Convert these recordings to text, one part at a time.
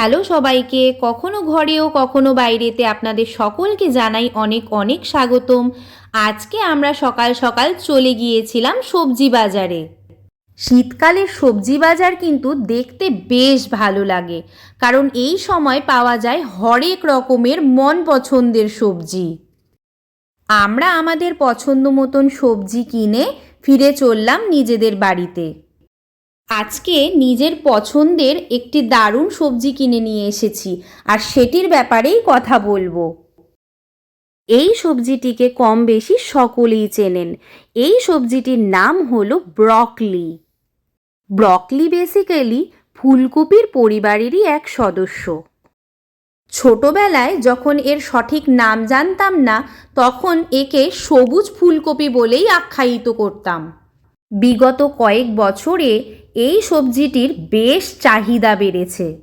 Hello সবাইকে, কখনো ঘরেও, কখনো বাইরেতে আপনাদের সকলকে জানাই অনেক অনেক স্বাগতম। আজকে আমরা সকাল সকাল চলে গিয়েছিলাম সবজি বাজারে। শীতকালের সবজি বাজার কিন্তু দেখতে বেশ ভালো লাগে, কারণ এই সময় পাওয়া যায় হরেক রকমের মন পছন্দের সবজি। আমরা আমাদের পছন্দ মতন সবজি কিনে ফিরে চললাম নিজেদের বাড়িতে। আজকে নিজের পছন্দের একটি দারুণ সবজি কিনে নিয়ে এসেছি, আর সেটির ব্যাপারেই কথা বলব। এই সবজিটিকে কম বেশি সকলেই চেনেন। এই সবজিটির নাম হলো ব্রকলি। ব্রকলি বেসিক্যালি ফুলকপির পরিবারেরই এক সদস্য। ছোটবেলায় যখন এর সঠিক নাম জানতাম না, তখন একে সবুজ ফুলকপি বলেই আখ্যায়িত করতাম। বিগত কয়েক বছরে এই সবজিটির বেশ চাহিদা বেড়েছে।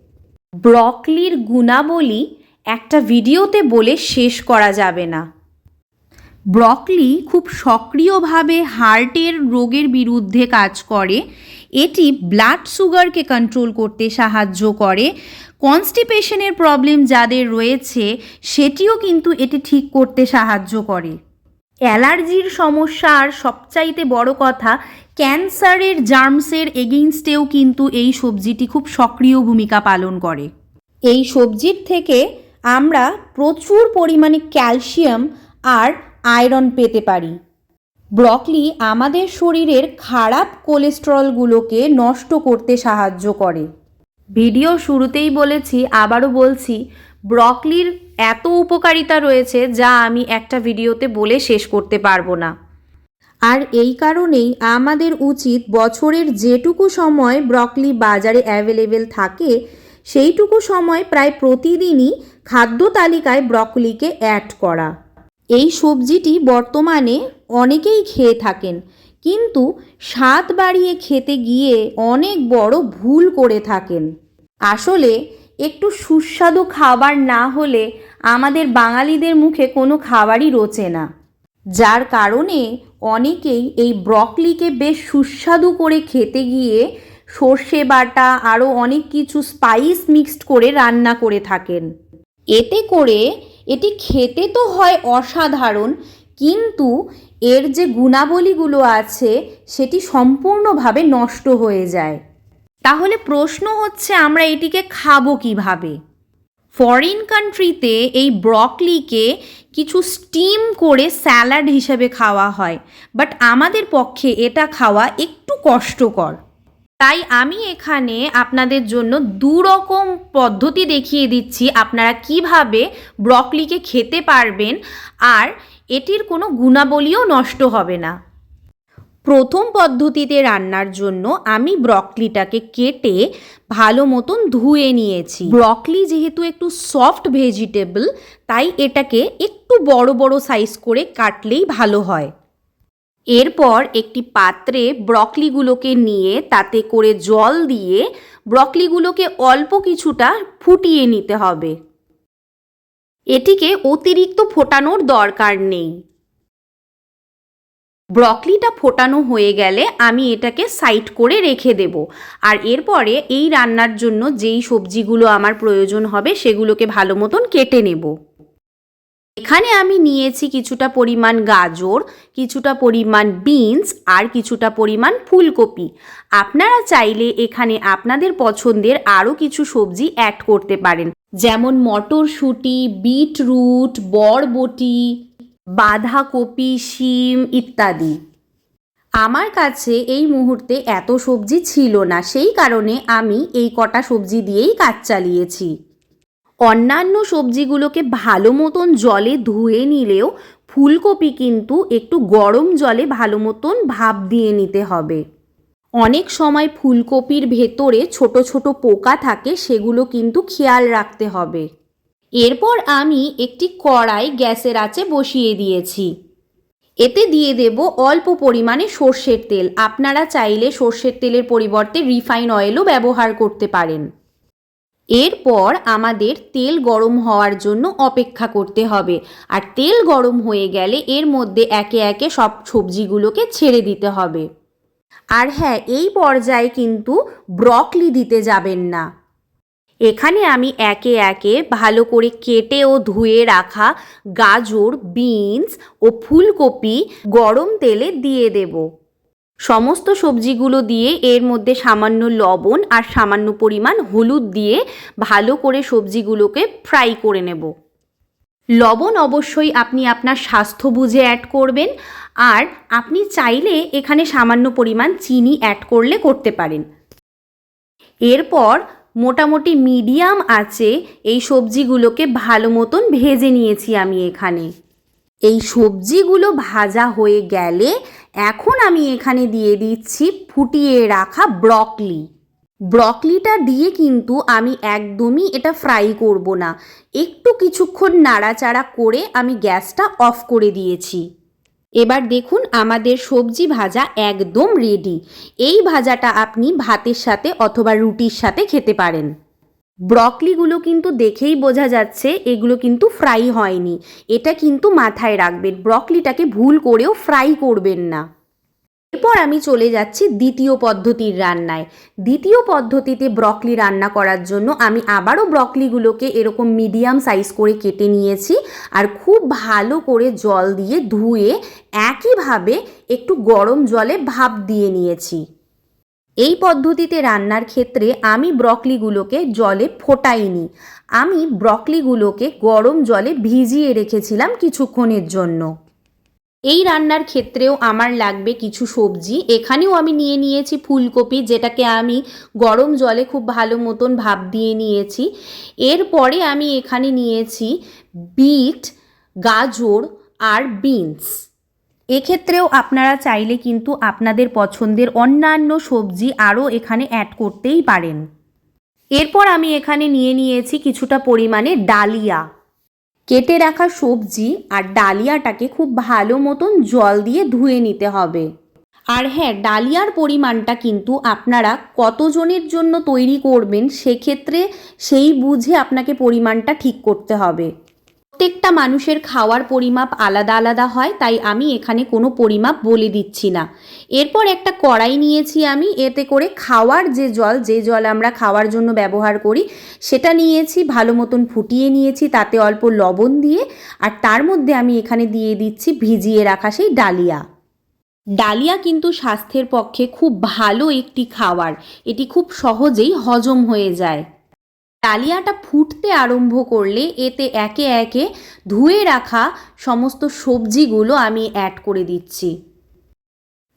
ব্রকলির গুণাবলী একটা ভিডিওতে বলে শেষ করা যাবে না। ব্রকলি খুব সক্রিয়ভাবে হার্টের রোগের বিরুদ্ধে কাজ করে। এটি ব্লাড সুগারকে কন্ট্রোল করতে সাহায্য করে। কনস্টিপেশনের প্রবলেম যাদের রয়েছে, সেটিও কিন্তু এটি ঠিক করতে সাহায্য করে। অ্যালার্জির সমস্যা আর সবচাইতে বড় কথা, ক্যান্সারের জার্মসের এগেইনস্টেও কিন্তু এই সবজিটি খুব সক্রিয় ভূমিকা পালন করে। এই সবজির থেকে আমরা প্রচুর পরিমাণে ক্যালসিয়াম আর আয়রন পেতে পারি। ব্রকলি আমাদের শরীরের খারাপ কোলেস্টেরলগুলোকে নষ্ট করতে সাহায্য করে। ভিডিও শুরুতেই বলেছি, আবারও বলছি ব্রকলির এত উপকারিতা রয়েছে যা আমি একটা ভিডিওতে বলে শেষ করতে পারব না। আর এই কারণেই আমাদের উচিত বছরের যেটুকু সময় ব্রকলি বাজারে অ্যাভেলেবেল থাকে, সেইটুকু সময় প্রায় প্রতিদিনই খাদ্য তালিকায় ব্রকলিকে অ্যাড করা। এই সবজিটি বর্তমানে অনেকেই খেয়ে থাকেন, কিন্তু স্বাদ বাড়িয়ে খেতে গিয়ে অনেক বড় ভুল করে থাকেন। আসলে একটু সুস্বাদু খাবার না হলে আমাদের বাঙালিদের মুখে কোনো খাবারই রোচে না। যার কারণে অনেকেই এই ব্রকলিকে বেশ সুস্বাদু করে খেতে গিয়ে সর্ষে বাটা আরও অনেক কিছু স্পাইস মিক্সড করে রান্না করে থাকেন। এতে করে এটি খেতে তো হয় অসাধারণ, কিন্তু এর যে গুণাবলীগুলো আছে সেটি সম্পূর্ণভাবে নষ্ট হয়ে যায়। তাহলে প্রশ্ন হচ্ছে আমরা এটিকে খাব কীভাবে? ফরেন কান্ট্রিতে এই ব্রকলিকে কিছু স্টিম করে স্যালাড হিসেবে খাওয়া হয় বাট আমাদের পক্ষে এটা খাওয়া একটু কষ্টকর। তাই আমি এখানে আপনাদের জন্য দু রকম পদ্ধতি দেখিয়ে দিচ্ছি আপনারা কীভাবে ব্রকলিকে খেতে পারবেন, আর এটির কোনো গুণাবলীও নষ্ট হবে না। প্রথম পদ্ধতিতে রান্নার জন্য আমি ব্রকলিটাকে কেটে ভালো মতন ধুয়ে নিয়েছি। ব্রকলি যেহেতু একটু সফট ভেজিটেবল, তাই এটাকে একটু বড় বড় সাইজ করে কাটলেই ভালো হয়। এরপর একটি পাত্রে ব্রকলিগুলোকে নিয়ে তাতে করে জল দিয়ে ব্রকলিগুলোকে অল্প কিছুটা ফুটিয়ে নিতে হবে। এটিকে অতিরিক্ত ফোটানোর দরকার নেই। ব্রকলিটা ফোটানো হয়ে গেলে আমি এটাকে সাইড করে রেখে দেব। আর এরপরে এই রান্নার জন্য যেই সবজিগুলো আমার প্রয়োজন হবে সেগুলোকে ভালো মতন কেটে নেব। এখানে আমি নিয়েছি কিছুটা পরিমাণ গাজর, কিছুটা পরিমাণ বিনস আর কিছুটা পরিমাণ ফুলকপি। আপনারা চাইলে এখানে আপনাদের পছন্দের আরও কিছু সবজি অ্যাড করতে পারেন। যেমন মটরশুঁটি, বিটরুট, বরবটি বাঁধাকপি, শিম ইত্যাদি। আমার কাছে এই মুহূর্তে এত সবজি ছিল না, সেই কারণে আমি এই কটা সবজি দিয়েই কাজ চালিয়েছি। অন্যান্য সবজিগুলোকে ভালো মতন জলে ধুয়ে নিলেও ফুলকপি কিন্তু একটু গরম জলে ভালো মতন ভাপ দিয়ে নিতে হবে। অনেক সময় ফুলকপির ভেতরে ছোট ছোট পোকা থাকে, সেগুলো কিন্তু খেয়াল রাখতে হবে। এরপর আমি একটি কড়াই গ্যাসের আঁচে বসিয়ে দিয়েছি। এতে দিয়ে দেব অল্প পরিমাণে সর্ষের তেল। আপনারা চাইলে সর্ষের তেলের পরিবর্তে রিফাইন অয়েলও ব্যবহার করতে পারেন। এরপর আমাদের তেল গরম হওয়ার জন্য অপেক্ষা করতে হবে। আর তেল গরম হয়ে গেলে এর মধ্যে একে একে সব সবজিগুলোকে ছেড়ে দিতে হবে। আর হ্যাঁ এই পর্যায়ে কিন্তু ব্রকলি দিতে যাবেন না। এখানে আমি একে একে ভালো করে কেটে ও ধুয়ে রাখা গাজর, বিনস ও ফুলকপি গরম তেলে দিয়ে দেব। সমস্ত সবজিগুলো দিয়ে এর মধ্যে সামান্য লবণ আর সামান্য পরিমাণ হলুদ দিয়ে ভালো করে সবজিগুলোকে ফ্রাই করে নেব। লবণ অবশ্যই আপনি আপনার স্বাস্থ্য বুঝে অ্যাড করবেন আর আপনি চাইলে এখানে সামান্য পরিমাণ চিনি অ্যাড করলে করতে পারেন। এরপর মোটামুটি মিডিয়াম আছে, এই সবজিগুলোকে ভালো মতন ভেজে নিয়েছি আমি এখানে। এই সবজিগুলো ভাজা হয়ে গেলে এখন আমি এখানে দিয়ে দিচ্ছি ফুটিয়ে রাখা ব্রকলি। ব্রকলিটা দিয়ে কিন্তু আমি একদমই এটা ফ্রাই করব না। একটু কিছুক্ষণ নাড়াচাড়া করে আমি গ্যাসটা অফ করে দিয়েছি। এবার দেখুন আমাদের সবজি ভাজা একদম রেডি এই ভাজাটা আপনি ভাতের সাথে অথবা রুটির সাথে খেতে পারেন। ব্রকলিগুলো কিন্তু দেখেই বোঝা যাচ্ছে, এগুলো কিন্তু ফ্রাই হয়নি। এটা কিন্তু মাথায় রাখবেন, ব্রকলিটাকে ভুল করেও ফ্রাই করবেন না। এরপর আমি চলে যাচ্ছি দ্বিতীয় পদ্ধতির রান্নায়। দ্বিতীয় পদ্ধতিতে ব্রকলি রান্না করার জন্য আমি আবারও ব্রকলিগুলোকে এরকম মিডিয়াম সাইজ করে কেটে নিয়েছি আর খুব ভালো করে জল দিয়ে ধুয়ে একইভাবে একটু গরম জলে ভাপ দিয়ে নিয়েছি। এই পদ্ধতিতে রান্নার ক্ষেত্রে আমি ব্রকলিগুলোকে জলে ফোটাইনি। আমি ব্রকলিগুলোকে গরম জলে ভিজিয়ে রেখেছিলাম কিছুক্ষণের জন্য। এই রান্নার ক্ষেত্রেও আমার লাগবে কিছু সবজি। এখানেও আমি নিয়ে নিয়েছি ফুলকপি, যেটাকে আমি গরম জলে খুব ভালো মতন ভাপ দিয়ে নিয়েছি। এরপরে আমি এখানে নিয়েছি বিট, গাজর আর বিনস। এক্ষেত্রেও আপনারা চাইলে কিন্তু আপনাদের পছন্দের অন্যান্য সবজি আরও এখানে অ্যাড করতেই পারেন। এরপর আমি এখানে নিয়ে নিয়েছি কিছুটা পরিমাণে ডালিয়া। কেটে রাখা সবজি আর ডালিয়াটাকে খুব ভালো মতন জল দিয়ে ধুয়ে নিতে হবে। আর হ্যাঁ ডালিয়ার পরিমাণটা কিন্তু আপনারা কতজনের জন্য তৈরি করবেন, সেক্ষেত্রে সেই বুঝে আপনাকে পরিমাণটা ঠিক করতে হবে। প্রত্যেকটা মানুষের খাওয়ার পরিমাপ আলাদা আলাদা হয়, তাই আমি এখানে কোনো পরিমাপ বলে দিচ্ছি না। এরপর একটা কড়াই নিয়েছি আমি, এতে করে খাওয়ার যে জল যে জল আমরা খাওয়ার জন্য ব্যবহার করি, সেটা নিয়েছি, ভালো মতন ফুটিয়ে নিয়েছি, তাতে অল্প লবণ দিয়ে, আর তার মধ্যে আমি এখানে দিয়ে দিচ্ছি ভিজিয়ে রাখা সেই ডালিয়া। ডালিয়া কিন্তু স্বাস্থ্যের পক্ষে খুব ভালো একটি খাবার, এটি খুব সহজেই হজম হয়ে যায়। ডালিয়াটা ফুটতে আরম্ভ করলে এতে একে একে ধুয়ে রাখা সমস্ত সবজিগুলো আমি অ্যাড করে দিচ্ছি।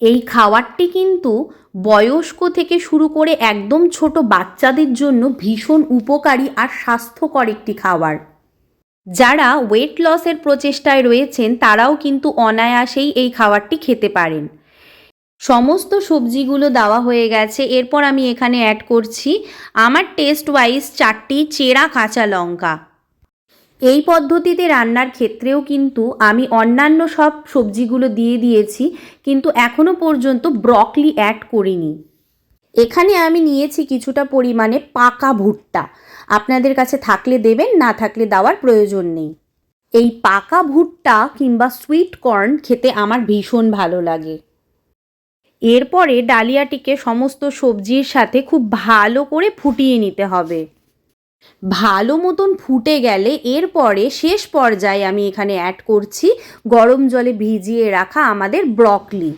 এই খাবারটি কিন্তু বয়স্ক থেকে শুরু করে একদম ছোট বাচ্চাদের জন্য ভীষণ উপকারী আর স্বাস্থ্যকর একটি খাবার। যারা ওয়েট লসের প্রচেষ্টায় রয়েছেন, তারাও কিন্তু অনায়াসেই এই খাবারটি খেতে পারেন। সমস্ত সবজিগুলো দেওয়া হয়ে গেছে। এরপর আমি এখানে অ্যাড করছি আমার টেস্ট ওয়াইজ চারটি চেরা কাঁচা লঙ্কা। এই পদ্ধতিতে রান্নার ক্ষেত্রেও কিন্তু আমি অন্যান্য সব সবজিগুলো দিয়ে দিয়েছি, কিন্তু এখনও পর্যন্ত ব্রকলি অ্যাড করিনি। এখানে আমি নিয়েছি কিছুটা পরিমাণে পাকা ভুট্টা। আপনাদের কাছে থাকলে দেবেন, না থাকলে দেওয়ার প্রয়োজন নেই। এই পাকা ভুট্টা কিংবা সুইট কর্ন খেতে আমার ভীষণ ভালো লাগে। এরপরে ডালিয়াটিকে সমস্ত সবজির সাথে খুব ভালো করে ফুটিয়ে নিতে হবে। ভালো মতন ফুটে গেলে এরপরে শেষ পর্যায়ে আমি এখানে অ্যাড করছি গরম জলে ভিজিয়ে রাখা আমাদের ব্রকলি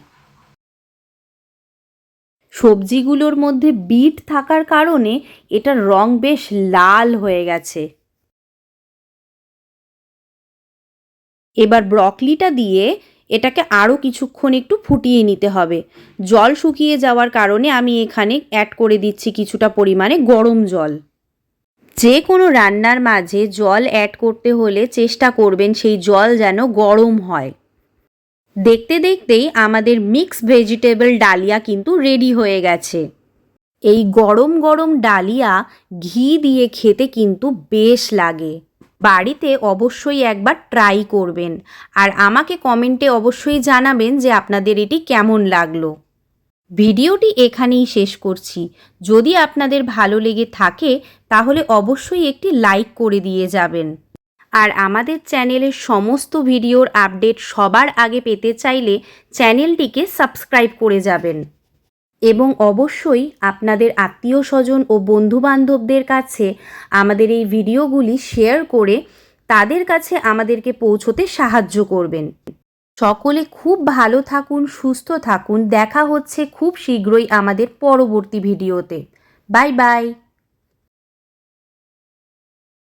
সবজিগুলোর মধ্যে বিট থাকার কারণে এটার রং বেশ লাল হয়ে গেছে। এবার ব্রকলিটা দিয়ে এটাকে আরও কিছুক্ষণ একটু ফুটিয়ে নিতে হবে। জল শুকিয়ে যাওয়ার কারণে আমি এখানে অ্যাড করে দিচ্ছি কিছুটা পরিমাণে গরম জল। যে কোনো রান্নার মাঝে জল অ্যাড করতে হলে চেষ্টা করবেন সেই জল যেন গরম হয়। দেখতে দেখতেই আমাদের মিক্স ভেজিটেবল ডালিয়া কিন্তু রেডি হয়ে গেছে। এই গরম গরম ডালিয়া ঘি দিয়ে খেতে কিন্তু বেশ লাগে। বাড়িতে অবশ্যই একবার ট্রাই করবেন। আর আমাকে কমেন্টে অবশ্যই জানাবেন যে আপনাদের এটি কেমন লাগল। ভিডিওটি এখানেই শেষ করছি। যদি আপনাদের ভালো লেগে থাকে, তাহলে অবশ্যই একটি লাইক করে দিয়ে যাবেন। আর আমাদের চ্যানেলের সমস্ত ভিডিওর আপডেট সবার আগে পেতে চাইলে চ্যানেলটিকে সাবস্ক্রাইব করে যাবেন। এবং অবশ্যই আপনাদের আত্মীয় স্বজন ও বন্ধুবান্ধবদের কাছে আমাদের এই ভিডিওগুলি শেয়ার করে তাদের কাছে আমাদেরকে পৌঁছতে সাহায্য করবেন। সকলে খুব ভালো থাকুন, সুস্থ থাকুন। দেখা হচ্ছে খুব শীঘ্রই আমাদের পরবর্তী ভিডিওতে। Bye bye.